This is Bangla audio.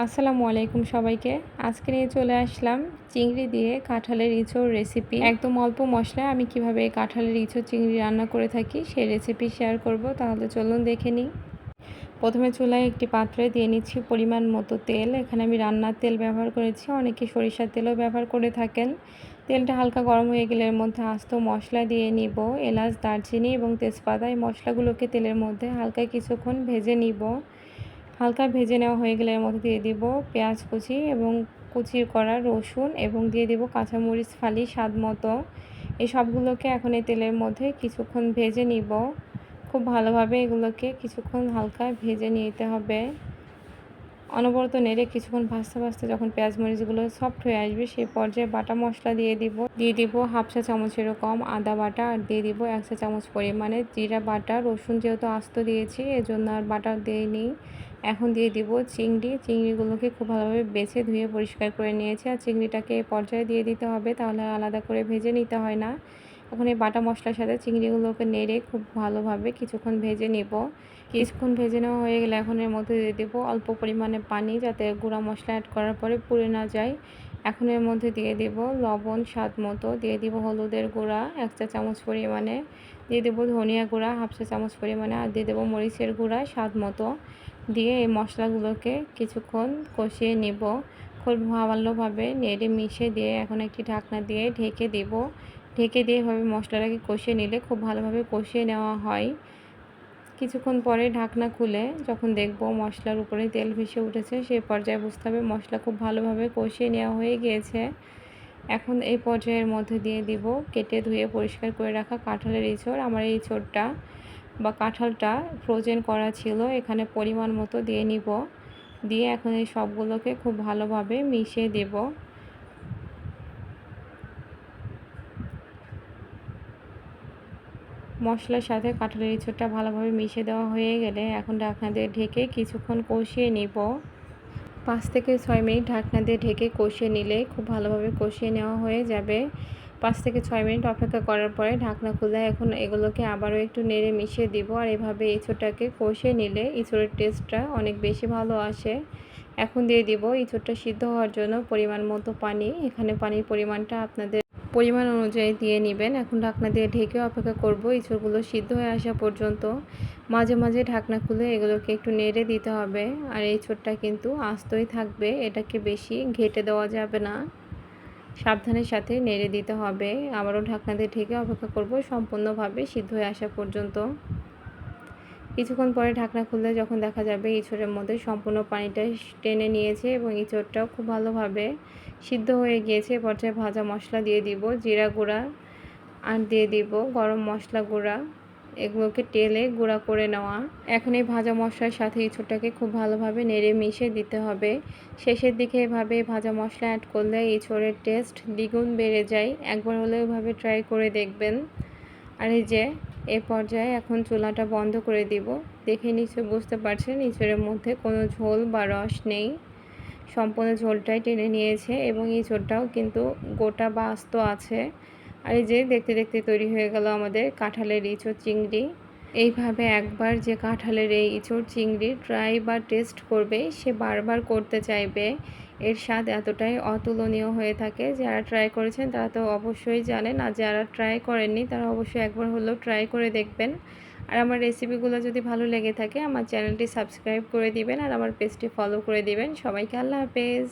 আসসালামু আলাইকুম সবাইকে। আজকে নিয়ে চলে আসলাম চিংড়ি দিয়ে কাঁঠালের ইঁচড় রেসিপি একদম অল্প মশলায় আমি কীভাবে এই কাঁঠালের ইঁচড় চিংড়ি রান্না করে থাকি সেই রেসিপি শেয়ার করব, তাহলে চলুন দেখে নিই। প্রথমে চুলায় একটি পাত্রে দিয়ে নিচ্ছি পরিমাণ মতো তেল। এখানে আমি রান্নার তেল ব্যবহার করেছি, অনেকে সরিষার তেলও ব্যবহার করে থাকেন। তেলটা হালকা গরম হয়ে গেলে এর মধ্যে আস্ত মশলা দিয়ে নিব, এলাচ, দারচিনি এবং তেজপাতা। এই মশলাগুলোকে তেলের মধ্যে হালকা কিছুক্ষণ ভেজে নিব। হালকা ভেজে নেওয়া হয়ে গেলে এর মধ্যে দিয়ে দিব পেঁয়াজ কুচি এবং কুচি করা রসুন এবং দিয়ে দিব কাঁচামরিচ, ফালি, স্বাদ মতো। এই সবগুলোকে এখন এই তেলের মধ্যে কিছুক্ষণ ভেজে নিব। খুব ভালোভাবে এগুলোকে কিছুক্ষণ হালকা ভেজে নিতে হবে। অনবরত নেড়ে কিছুক্ষণ ভাজতে ভাজতে যখন পেঁয়াজ মরিচগুলো সফট হয়ে আসবে সেই পর্যায়ে বাটা মশলা দিয়ে দিব। দিয়ে দিব হাফ চা চামচেরও কম আদা বাটা আর দিয়ে দিব এক চা চামচ পরিমাণে জিরা বাটা। রসুন যেহেতু আস্ত দিয়েছি, এজন্য আর বাটা দিইনি। এখন দিয়ে দিব চিংড়ি। চিংড়িগুলোকে খুব ভালোভাবে বেছে ধুয়ে পরিষ্কার করে নিয়েছি। আর চিংড়িটাকে এই পর্যায়ে দিয়ে দিতে হবে, তাহলে আলাদা করে ভেজে নিতে হয় না। এখন এই বাটা মশলার সাথে চিংড়িগুলোকে নেড়ে খুব ভালোভাবে কিছুক্ষণ ভেজে নেব। কিছুক্ষণ ভেজে নেওয়া হয়ে গেলে এখন এর মধ্যে দিয়ে দেবো অল্প পরিমাণে পানি যাতে গুঁড়া মশলা অ্যাড করার পরে পুড়ে না যায়। এখন এর মধ্যে দিয়ে দেব লবণ স্বাদ মতো, দিয়ে দিব হলুদের গুঁড়া এক চা চামচ পরিমাণে, দিয়ে দেবো ধনিয়া গুঁড়া হাফ চা চামচ পরিমাণে, আর দিয়ে দেবো মরিচের গুঁড়া স্বাদ মতো। দিয়ে এই মশলাগুলোকে কিছুক্ষণ কষিয়ে নেব। খুব ভালোভাবে নেড়ে মিশিয়ে দিয়ে এখন একটি ঢাকনা দিয়ে ঢেকে দেব। ঢেকে দিয়ে এভাবে মশলাটাকে কষিয়ে নিলে খুব ভালোভাবে কষিয়ে নেওয়া হয়। কিছুক্ষণ পরে ঢাকনা খুলে যখন দেখব মশলার উপরে তেল ভেসে উঠেছে সেই পর্যায়ে বুঝতে হবে মশলা খুব ভালোভাবে কষিয়ে নেওয়া হয়ে গিয়েছে। এখন এই পর্যায়ের মধ্যে দিয়ে দিব কেটে ধুয়ে পরিষ্কার করে রাখা কাঁঠালের ইঁচড় আমার এই ইঁচড়টা বা কাঁঠালটা ফ্রোজেন করা ছিল, এখানে পরিমাণ মতো দিয়ে নিব। দিয়ে এখন এই সবগুলোকে খুব ভালোভাবে মিশিয়ে দেব। মশলার সাথে কাঁঠালের ইঁচড়টা ভালোভাবে মিশে দেওয়া হয়ে গেলে এখন ঢাকনা দিয়ে ঢেকে কিছুক্ষণ কষিয়ে নিব। পাঁচ থেকে ছয় মিনিট ঢাকনা দিয়ে ঢেকে কষিয়ে নিলে খুব ভালোভাবে কষিয়ে নেওয়া হয়ে যাবে। পাঁচ থেকে ছয় মিনিট অপেক্ষা করার পরে ঢাকনা খুলে এখন এগুলোকে আবারও একটু নেড়ে মিশিয়ে দিব আর এভাবে ইঁচড়টাকে কষিয়ে নিলে ইঁচড়ের টেস্টটা অনেক বেশি ভালো আসে। এখন দিয়ে দিব ইঁচড়টা সিদ্ধ হওয়ার জন্য পরিমাণ মতো পানি। এখানে পানির পরিমাণটা আপনাদের পরিমাণ অনুযায়ী দিয়ে নেবেন। এখন ঢাকনা দিয়ে ঢেকে অপেক্ষা করব। ইঁচড়গুলো সিদ্ধ হয়ে আসা পর্যন্ত মাঝে মাঝে ঢাকনা খুলে এগুলোকে একটু নেড়ে দিতে হবে। আর এই ছোটটা কিন্তু আস্তই থাকবে। এটাকে বেশি ঘেটে দেওয়া যাবে না। সাবধানের সাথে নেড়ে দিতে হবে। আবারও ঢাকনা দিয়ে ঢেকে অপেক্ষা করব। সম্পূর্ণভাবে সিদ্ধ হয়ে আসা পর্যন্ত। কিছুক্ষণ পরে ঢাকনা খুললে যখন দেখা যাবে ইঁচড়ের মধ্যে সম্পূর্ণ পানিটা টেনে নিয়েছে এবং ইঁচড়টাও খুব ভালোভাবে সিদ্ধ হয়ে গিয়েছে। পর্যায়ে ভাজা মশলা দিয়ে দিব, জিরা গুঁড়া আর দিয়ে দিব গরম মশলা গুঁড়া। এগুলোকে তেলে গুঁড়া করে নেওয়া। এখন এই ভাজা মশলার সাথে ইঁচড়টাকে খুব ভালোভাবে নেড়ে মিশে দিতে হবে। শেষের দিকে এভাবে ভাজা মশলা অ্যাড করলে ইঁচড়ের টেস্ট দ্বিগুণ বেড়ে যায়। একবার হলে এভাবে ট্রাই করে দেখবেন। আর এই যে এ পর্যায়ে এখন চুলাটা বন্ধ করে দিব। দেখে নিচে বুঝতে পারছেন ইঁচড়ের মধ্যে কোনো ঝোল বা রস নেই। সম্পূর্ণ ঝোলটাই টেনে নিয়েছে এবং এই ঝোলটাও কিন্তু গোটা বা আস্ত আছে। আর এই যে দেখতে দেখতে তৈরি হয়ে গেল আমাদের কাঁঠালের ইঁচড় চিংড়ি। এইভাবে একবার যে কাঁঠালের এই ইঁচড় চিংড়ি ট্রাই বা টেস্ট করবে, সে বারবার করতে চাইবে। এর স্বাদ এতটাই অতুলনীয় হয়ে থাকে, যারা ট্রাই করেছেন তারা তো অবশ্যই জানেন, আর যারা ট্রাই করেননি তারা অবশ্যই একবার হলেও ট্রাই করে দেখবেন। আর আমার রেসিপিগুলো যদি ভালো লেগে থাকে, আমার চ্যানেলটি সাবস্ক্রাইব করে দিবেন, আর আমার পেজটি ফলো করে দিবেন। সবাইকে আল্লাহ হাফেজ।